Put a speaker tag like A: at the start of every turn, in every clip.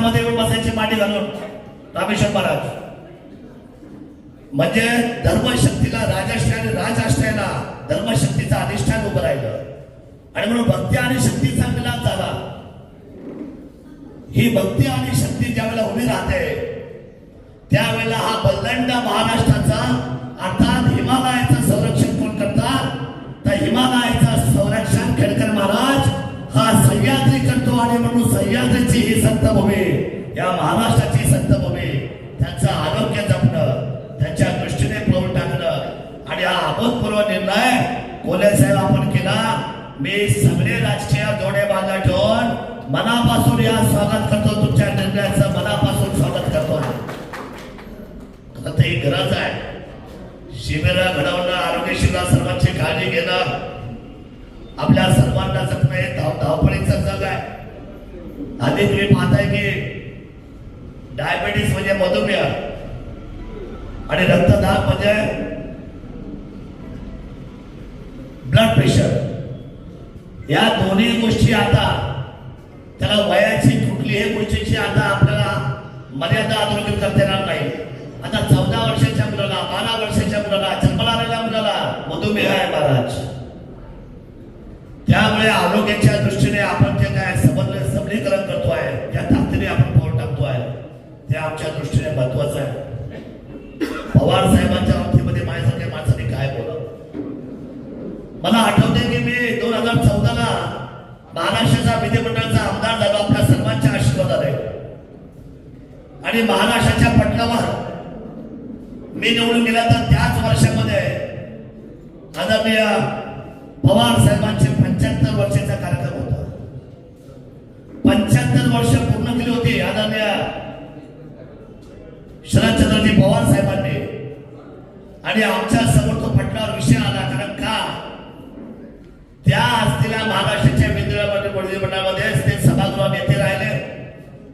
A: पटामध्ये बसायची मांडी घालून रामेश्वर महाराज. म्हणजे धर्मशक्तीला राजाश्रय आणि राजाश्रयाला धर्मशक्तीचा अधिष्ठान उभं राहिलं. आणि म्हणून भक्ती आणि शक्तीचा मिलाप झाला. ही भक्ती आणि शक्ती ज्यावेळेला उभी राहते त्यावेळेला हा बलदंड महाराष्ट्राचा अर्थात हिमालयाचं संरक्षण कोण करतात? तर हिमालयाचं संरक्षण खेडकर महाराज हा सह्याद्री करतो आणि म्हणून सह्याद्री संतभूमी या महाराष्ट्राची संतभूमी त्यांचं आरोग्य जपणं त्यांच्या दृष्टीने पाऊल टाकणं आणि हा अभूतपूर्व निर्णय कोले साहेब आपण केला. मी सगळे राजकीय जोडे बांधा ठेवून मनापासून या स्वागत करतो. तुमच्या निर्णयाचं मनापासून स्वागत करतो. आता ही गरज आहे. शिबिर घडवणं आरोग्य शिबिर सर्वांची काळजी घेणं आपल्या सर्वांना जपणं हे धाव धावपळीचं आधी तुम्ही पाहताय की डायबेटीस म्हणजे मधुमेह. आणि रक्तदाब म्हणजे ब्लड प्रेशर या दोन्ही गोष्टी आता त्याला वयाची कुठलीही गोष्टीची आता आपल्याला मर्यादा अधोरेखित करता येणार नाही. आता चौदा वर्षाच्या मुलाला बारा वर्षाच्या मुलाला जन्मला आलेल्या मुलाला मधुमेह आहे महाराज. त्यामुळे आरोग्याच्या दृष्टीने आपण ते आमच्या दृष्टीने महत्वाचं आहे. पवार साहेबांच्या बाबतीमध्ये माझ्यासाठी माणसाने काय बोलावं? मला आठवते की मी दोन हजार चौदा ला महाराष्ट्राचा विधिमंडळाचा आमदार झालो आपल्या सर्वांच्या आशीर्वादाने. आणि महाराष्ट्राच्या पटलावर मी निवडून गेला तर त्याच वर्षामध्ये आदरणीय पवार साहेबांचे पंच्याहत्तर वर्षाचा कार्यक्रम होता. पंच्याहत्तर वर्ष पूर्ण केली होती आदरणीय शरदचंद्रजी पवार साहेबांनी. आणि आमच्यासमोर तो पटलावर विषय आला कारण का? त्या असलेल्या महाराष्ट्राच्या विधिमंडळ मंडळामध्ये ते सभागृह नेते राहिले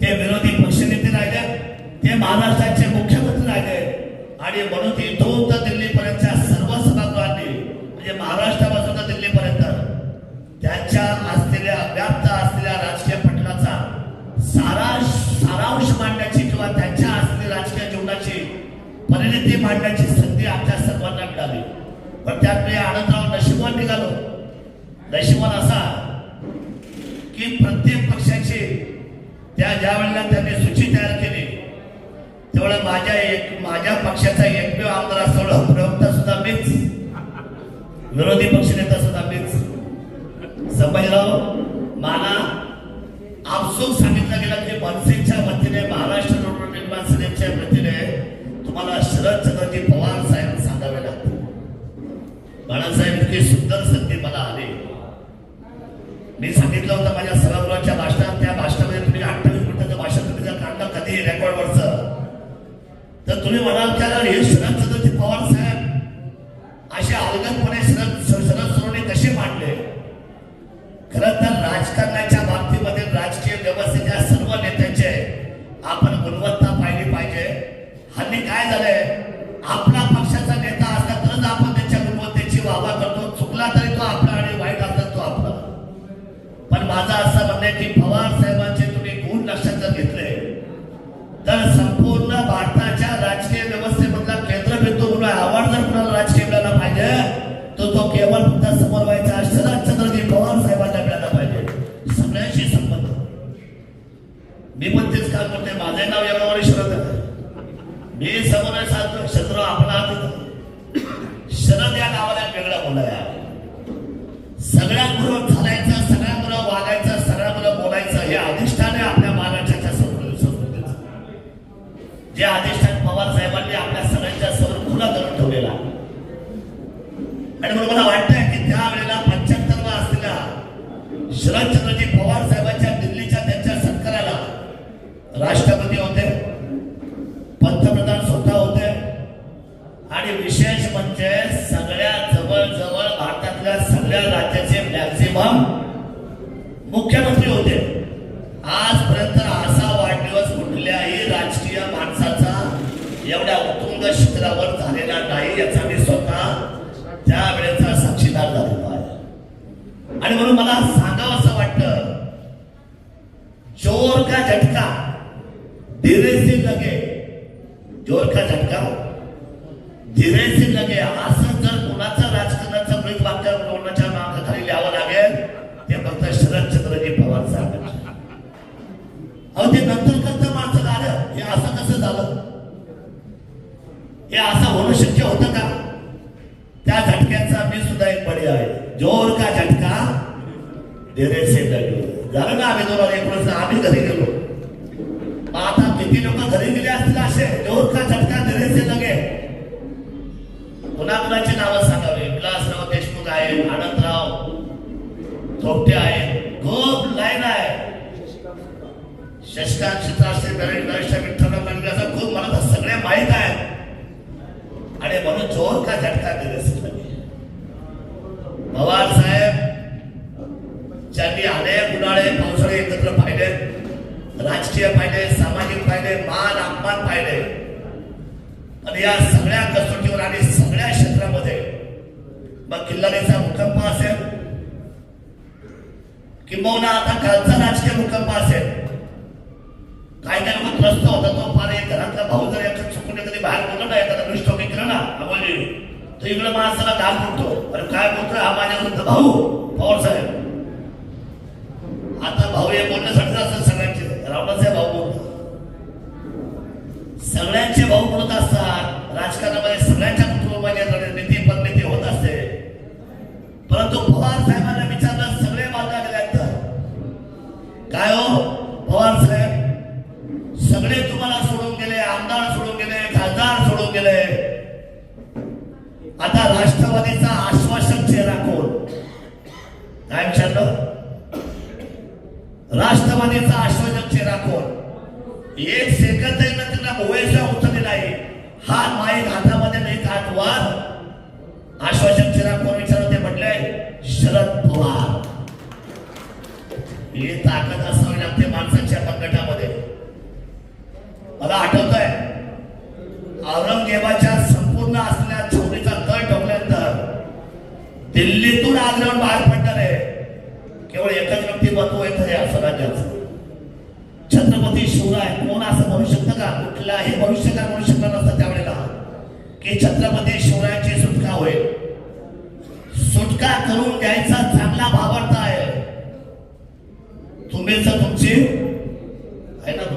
A: ते विरोधी पक्षनेते राहिले ते महाराष्ट्राचे मुख्यमंत्री राहिले. आणि म्हणून दोन तर दिल्लीपर्यंतच्या परिणिती मांडण्याची संधी आमच्या सर्वांना मिळाली. पण त्यात मी आनंदराव नशिबान निघालो. नशिबान असा की प्रत्येक पक्षाचे त्या ज्या वेळेला त्यांनी सूची तयार केली तेवढं माझ्या एक माझ्या पक्षाचा एकमेव आमदार असं प्रवक्ता सुद्धा मीच. विरोधी पक्षनेता सुद्धा मीच. संभाजीराव काढलं रेकॉर्डवरचं. तर तुम्ही म्हणाल त्याला हे शरद चतुर्थी पवार साहेब असे अलगदपणे शरद शरद सोडवणे कसे मांडले? खरं तर राजकारणाच्या करते माझे नाव एवढं शरद मी समोर सांगतो शत्रू आपला हात. शरद या नावाला वेगळा बोलाया सगळ्यांबरोबर चालायचं सगळ्यांबरोबर वागायचं सगळ्यांबरोबर बोलायचं हे अधिष्ठान आहे आपल्या महाराष्ट्राच्या संस्कृतीचं जे अधिष्ठान पवार साहेबांनी आपल्या सगळ्यांच्या समोर खुला करून ठेवलेला. आणि म्हणून मला वाटतंय की त्यावेळेस बम मुख्यमंत्री होते. आजपर्यंत असा वाढदिवस कुठल्याही राजकीय माणसाचा एवढ्या उत्तुंग शिखरावर झालेला नाही याचा मी स्वतः त्या वेळेचा साक्षीदार झालेला आहे. आणि म्हणून मला सांगावं असं वाटतं जोर का झटका धीरे से लगे जोर का झटका. अहो नंतर करता माणसं झालं हे असं कसं झालं? हे असं होणं शक्य होतं का? त्या झटक्याचा मी सुद्धा एक बळी आहे. जोर का झटका? धीरे से झालं ना आम्ही दोन एक एकोणीस आम्ही घरी गेलो. आता किती लोक घरी गेले असतील असे? जोर का झटका? धीरे से लगे. पुन्हा नावं सांगावी? विलासराव देशमुख आहे आनंदराव थोपटे आहे खूप लाईन आहे शशकांत चित्राश्री बेरेड नरेश विठ्ठल म्हणजे खूप मला तर सगळे माहीत आहे आणि म्हणून जोर का झटका धीरे पवार साहेब ज्यांनी अनेक उन्हाळे पावसाळे एकत्र पाहिले राजकीय पाहिले सामाजिक पाहिले मान अपमान पाहिले. आणि या सगळ्या कसोटीवर आणि सगळ्या क्षेत्रामध्ये मग किल्लारीचा भूकंप असेल किंबहुना आता कालचा राजकीय भूकंप असेल काय काय लोक त्रस्त होता तो फार एक घरातला भाऊ जर याच्यात चुकून कधी बाहेर बोलला ना एखादा दृष्ट वगैरे केलं ना अमोली तो इकडे माणसाला घाल बोलतो अरे काय बोलतोय? हा माझ्या वृद्ध भाऊ पवार साहेब. आता भाऊ हे बोलण्यासाठी असतात सगळ्यांचे. रावणाचे भाऊ बोलतात. सगळ्यांचे भाऊ बोलत असतात. राजकारणामध्ये सगळ्यांच्या कुटुंबामध्ये नीती पदनीती होत असते. परंतु पवार साहेबांना विचारलं सगळे बाजूला गेल्यात काय हो? पवार साहेब सगळे तुम्हाला सोडून गेले आमदार सोडून गेले खासदार सोडून गेले. आता राष्ट्रवादीचा आश्वासक चेहरा कोण? काय विचारलं? राष्ट्रवादीचा आश्वासक चेहरा कोण? एक सेकंद त्यांना भोवेचा उचललेला आहे हा माहीत हातामध्ये नाही हात वाद. आश्वासक चेहरा कोण विचारलं ते म्हटलंय? शरद पवार. ही ताकद असावी लागते माणसाच्या पंगटामध्ये मला आठवत आहे औरंगजेबाच्या संपूर्ण असलेल्या छोटीचा तळ ठोकल्यानंतर दिल्लीतून आग्रहण बाहेर पडणार आहे. केवळ एकच व्यक्तिमत्व येत आहे स्वराज्याचं छत्रपती शिवराय कोण असं म्हणू शकतं का? कुठलाही भविष्यकार म्हणू शकलं नसतं त्यावेळेला. की छत्रपती शिवराय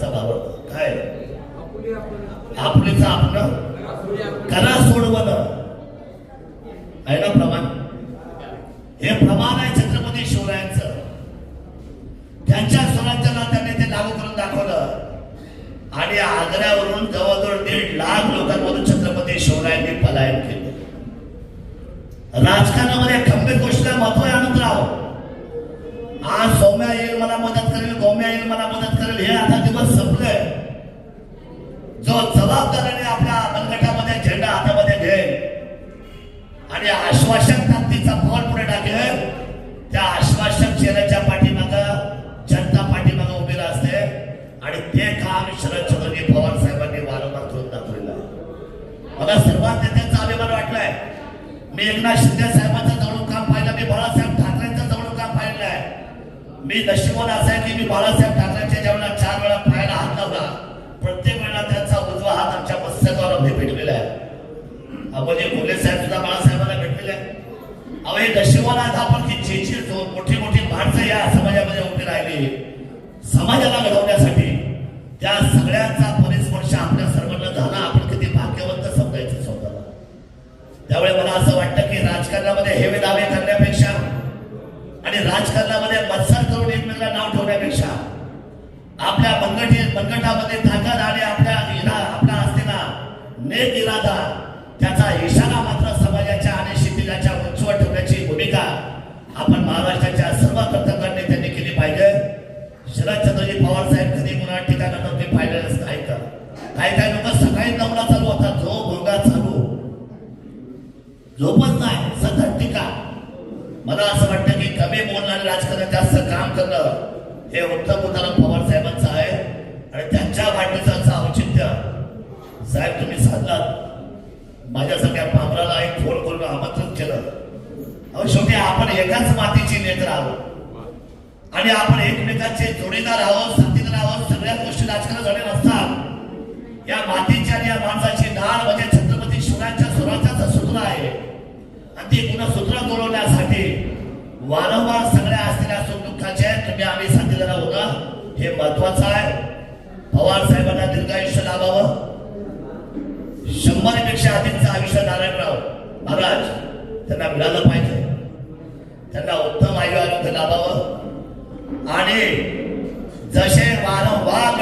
A: तुमचा भावार्थ काय? आपलीच आपलं करा सोडवण. आहे ना प्रमाण? हे प्रमाण आहे छत्रपती शिवरायांचं. त्यांच्या स्वराज्याला त्यांनी ते लागू करून दाखवलं. आणि आग्र्यावरून जवळजवळ दीड लाख लोकांमधून छत्रपती शिवरायांनी पलायन केलं. राजकारणामध्ये खंबीर गोष्टीला महत्त्व आहे आनंदराव आज सौम्या येईल मला मदत करेल गोम्या येईल मला मदत करेल हे आता दिवस संपले जो जबाबदारीने आपल्या मनगटामध्ये झेंडा हातामध्ये घेईल आणि आश्वासक ताकदीचा पाऊल पुढे टाकेल त्या आश्वासक चेहऱ्याच्या पाठीमाग जनता पाठीमाग उभी असते आणि ते काम शरद चौधरी पवार साहेबांनी वारंवार करून दाखवलेलं आहे. मला सर्वात नेत्यांचा अभिमान वाटलाय. मी एकनाथ शिंदे साहेबांचं जवळून काम पाहिलं मी बाळासाहेब ठाकरेंचं जवळून काम पाहिलं आहे मी नशिबवान असं आहे की मी बाळासाहेब ठाकरेंच्या जेवणात चार वेळा पाहायला हात लावला. प्रत्येक वेळेला त्यांचा उजवा हात आमच्या मस्तकावर अगदी भेटलेला आहे. म्हणजे फुले साहेब सुद्धा बाळासाहेबांना भेटलेले आहे अहो हे नशिबवान आज आपण की जे जे मोठी मोठी माणसं या समाजामध्ये उभी राहिली. समाजाला घडवण्यासाठी शरद चंद्रजी पवार साहेब कधी कुणा टीका करतात ते पाहिलं नाही आहे का काही काही लोक सकाळी नवरा चालू होता जो भोंगा चालू. झोपच नाही सतत टीका. मला असं वाटतं की कमी बोलणारे राजकारण जास्त काम करणं हे उत्तम उदाहरण पवार साहेबांचं आहे आणि त्यांच्या वाढदिवसाचं औचित्य साहेब तुम्ही साधलात. माझ्यासारख्या पामराला एक फोन करून आमंत्रित केलं. अहो शेवटी आपण एकाच मातीची नेत्र आहोत. आणि आपण एकमेकांचे जोडीदार आहोत साथीदार आहोत सगळ्या गोष्टी राजकारण झाले नसतात या मातीच्या आणि या माणसाचे डाळ म्हणजे छत्रपती शिवरायांच्या स्वराज्याचा सूत्र आहे. आणि ते पुन्हा सूत्र बोलवण्यासाठी वारंवार सगळ्या असलेल्या सुख दुःखाचे तुम्ही आम्ही साथीदार आहोत हे महत्वाचं आहे. पवार साहेबांना दीर्घायुष्य लाभावं. शंभरपेक्षा अधिकचं आयुष्य नारायणराव महाराज त्यांना मिळालं पाहिजे. त्यांना उत्तम आयुष्य लाभावं. आणि जसे वारंवार